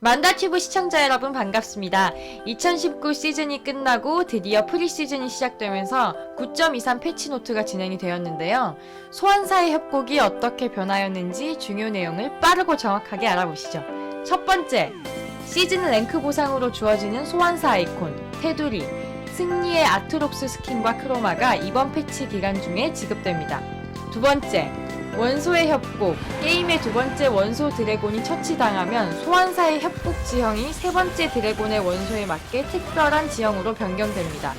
만다튜브 시청자 여러분 반갑습니다. 2019 시즌이 끝나고 드디어 프리시즌이 시작되면서 9.23 패치노트가 진행이 되었는데요. 소환사의 협곡이 어떻게 변하였는지 중요 내용을 빠르고 정확하게 알아보시죠. 첫 번째, 시즌 랭크 보상으로 주어지는 소환사 아이콘, 테두리, 승리의 아트록스 스킨과 크로마가 이번 패치 기간 중에 지급됩니다. 두 번째, 원소의 협곡. 게임의 두 번째 원소 드래곤이 처치당하면 소환사의 협곡 지형이 세 번째 드래곤의 원소에 맞게 특별한 지형으로 변경됩니다.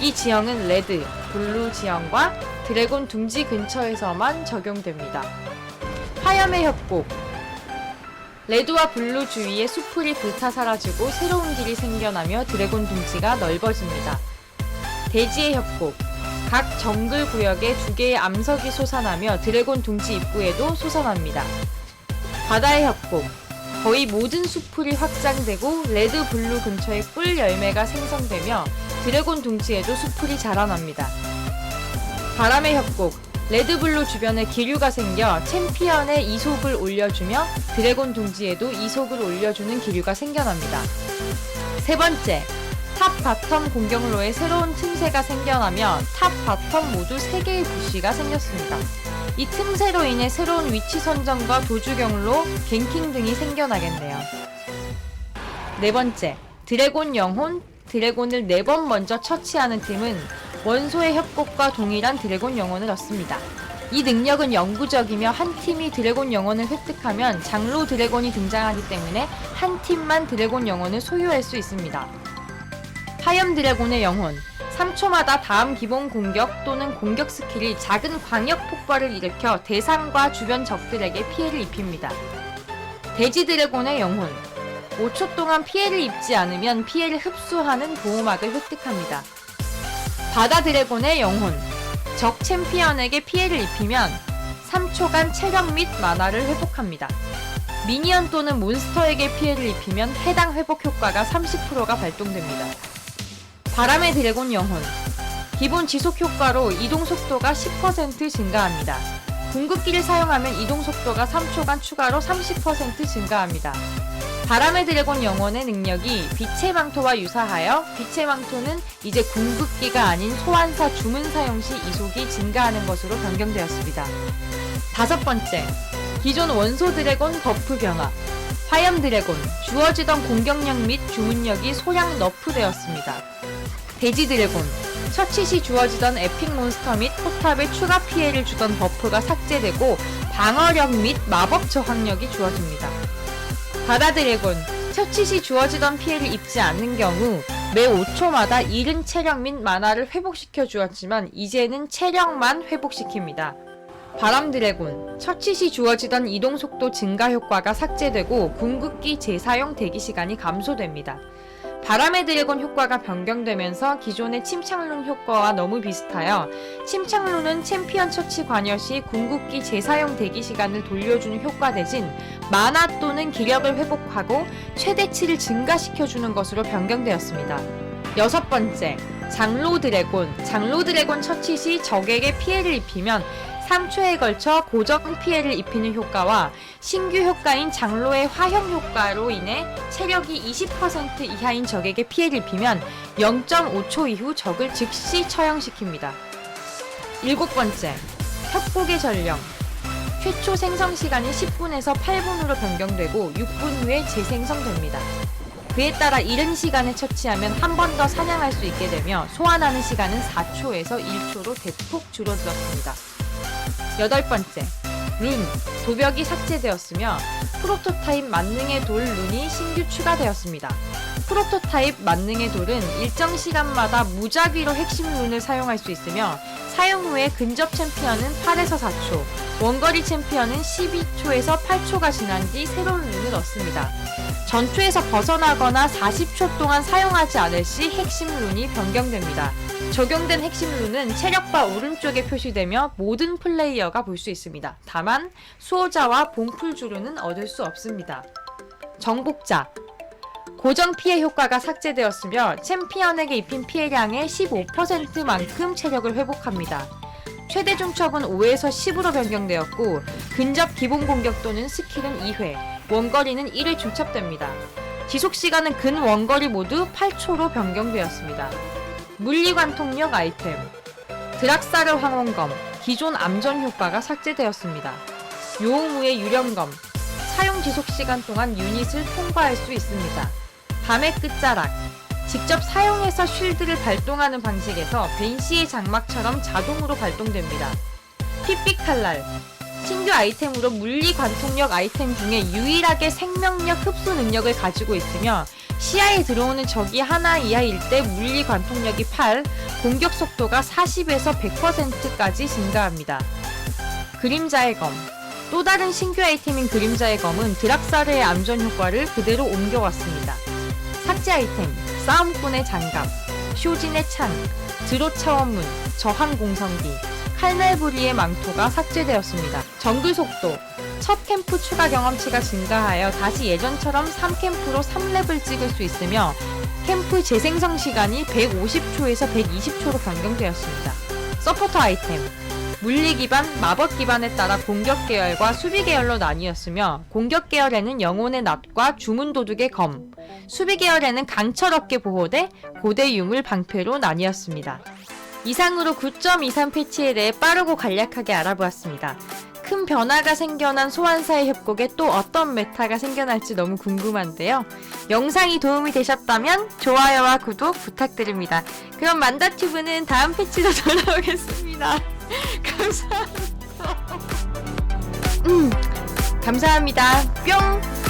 이 지형은 레드, 블루 지형과 드래곤 둥지 근처에서만 적용됩니다. 화염의 협곡. 레드와 블루 주위에 수풀이 불타 사라지고 새로운 길이 생겨나며 드래곤 둥지가 넓어집니다. 대지의 협곡. 각 정글 구역에 두 개의 암석이 솟아나며 드래곤 둥지 입구에도 솟아납니다. 바다의 협곡. 거의 모든 수풀이 확장되고 레드 블루 근처에 꿀 열매가 생성되며 드래곤 둥지에도 수풀이 자라납니다. 바람의 협곡. 레드 블루 주변에 기류가 생겨 챔피언의 이속을 올려주며 드래곤 둥지에도 이속을 올려주는 기류가 생겨납니다. 세 번째, 탑 바텀 공격로에 새로운 틈새가 생겨나며 탑 바텀 모두 3개의 부시가 생겼습니다. 이 틈새로 인해 새로운 위치 선정과 도주 경로, 갱킹 등이 생겨나겠네요. 네 번째, 드래곤 영혼, 드래곤을 4번 먼저 처치하는 팀은 원소의 협곡과 동일한 드래곤 영혼을 얻습니다. 이 능력은 영구적이며 한 팀이 드래곤 영혼을 획득하면 장로 드래곤이 등장하기 때문에 한 팀만 드래곤 영혼을 소유할 수 있습니다. 화염 드래곤의 영혼 3초마다 다음 기본 공격 또는 공격 스킬이 작은 광역 폭발을 일으켜 대상과 주변 적들에게 피해를 입힙니다. 돼지 드래곤의 영혼 5초 동안 피해를 입지 않으면 피해를 흡수하는 보호막을 획득합니다. 바다 드래곤의 영혼 적 챔피언에게 피해를 입히면 3초간 체력 및 만화를 회복합니다. 미니언 또는 몬스터에게 피해를 입히면 해당 회복 효과가 30%가 발동됩니다. 바람의 드래곤 영혼. 기본 지속 효과로 이동 속도가 10% 증가합니다. 궁극기를 사용하면 이동 속도가 3초간 추가로 30% 증가합니다. 바람의 드래곤 영혼의 능력이 빛의 망토와 유사하여 빛의 망토는 이제 궁극기가 아닌 소환사 주문 사용 시 이속이 증가하는 것으로 변경되었습니다. 다섯 번째, 기존 원소 드래곤 버프 변화. 화염 드래곤, 주어지던 공격력 및 주문력이 소량 너프되었습니다. 돼지 드래곤, 처치 시 주어지던 에픽 몬스터 및 포탑에 추가 피해를 주던 버프가 삭제되고 방어력 및 마법 저항력이 주어집니다. 바다 드래곤, 처치 시 주어지던 피해를 입지 않는 경우 매 5초마다 잃은 체력 및 만화를 회복시켜 주었지만 이제는 체력만 회복시킵니다. 바람 드래곤, 처치 시 주어지던 이동 속도 증가 효과가 삭제되고 궁극기 재사용 대기 시간이 감소됩니다. 바람의 드래곤 효과가 변경되면서 기존의 침착룬 효과와 너무 비슷하여 침착룬은 챔피언 처치 관여 시 궁극기 재사용 대기 시간을 돌려주는 효과 대신 만화 또는 기력을 회복하고 최대치를 증가시켜주는 것으로 변경되었습니다. 여섯 번째, 장로 드래곤. 장로 드래곤 처치 시 적에게 피해를 입히면 3초에 걸쳐 고정 피해를 입히는 효과와 신규 효과인 장로의 화형 효과로 인해 체력이 20% 이하인 적에게 피해를 입히면 0.5초 이후 적을 즉시 처형시킵니다. 일곱 번째, 협곡의 전령. 최초 생성 시간이 10분에서 8분으로 변경되고 6분 후에 재생성됩니다. 그에 따라 이른 시간에 처치하면 한 번 더 사냥할 수 있게 되며 소환하는 시간은 4초에서 1초로 대폭 줄어들었습니다. 여덟 번째, 룬, 도벽이 삭제되었으며 프로토타입 만능의 돌 룬이 신규 추가되었습니다. 프로토타입 만능의 돌은 일정 시간마다 무작위로 핵심 룬을 사용할 수 있으며 사용 후에 근접 챔피언은 8에서 4초, 원거리 챔피언은 12초에서 8초가 지난 뒤 새로운 룬을 얻습니다. 전투에서 벗어나거나 40초 동안 사용하지 않을 시 핵심 룬이 변경됩니다. 적용된 핵심 룬은 체력바 오른쪽에 표시되며 모든 플레이어가 볼 수 있습니다. 다만 수호자와 봉풀 주루는 얻을 수 없습니다. 정복자 고정 피해 효과가 삭제되었으며 챔피언에게 입힌 피해량의 15%만큼 체력을 회복합니다. 최대 중첩은 5에서 10으로 변경되었고 근접 기본 공격 또는 스킬은 2회, 원거리는 1회 중첩됩니다. 지속시간은 근 원거리 모두 8초로 변경되었습니다. 물리관통력 아이템 드락사르 황혼검 기존 암전 효과가 삭제되었습니다. 요우무의 유령검 사용 지속시간 동안 유닛을 통과할 수 있습니다. 밤의 끝자락 직접 사용해서 쉴드를 발동하는 방식에서 벤시의 장막처럼 자동으로 발동됩니다. 핏빛 칼날 신규 아이템으로 물리 관통력 아이템 중에 유일하게 생명력 흡수 능력을 가지고 있으며 시야에 들어오는 적이 하나 이하일 때 물리 관통력이 8, 공격 속도가 40에서 100%까지 증가합니다. 그림자의 검. 또 다른 신규 아이템인 그림자의 검은 드락사르의 암전 효과를 그대로 옮겨왔습니다. 삭제 아이템, 싸움꾼의 장갑, 쇼진의 창, 드로 차원문, 저항 공성기, 칼날부리의 망토가 삭제되었습니다. 정글 속도, 첫 캠프 추가 경험치가 증가하여 다시 예전처럼 3캠프로 3렙을 찍을 수 있으며 캠프 재생성 시간이 150초에서 120초로 변경되었습니다. 서포터 아이템, 물리 기반, 마법 기반에 따라 공격 계열과 수비 계열로 나뉘었으며 공격 계열에는 영혼의 낫과 주문 도둑의 검, 수비 계열에는 강철 어깨 보호대, 고대 유물 방패로 나뉘었습니다. 이상으로 9.23 패치에 대해 빠르고 간략하게 알아보았습니다. 큰 변화가 생겨난 소환사의 협곡에 또 어떤 메타가 생겨날지 너무 궁금한데요. 영상이 도움이 되셨다면 좋아요와 구독 부탁드립니다. 그럼 만다튜브는 다음 패치로 돌아오겠습니다. 감사합니다. 음, 감사합니다. 뿅!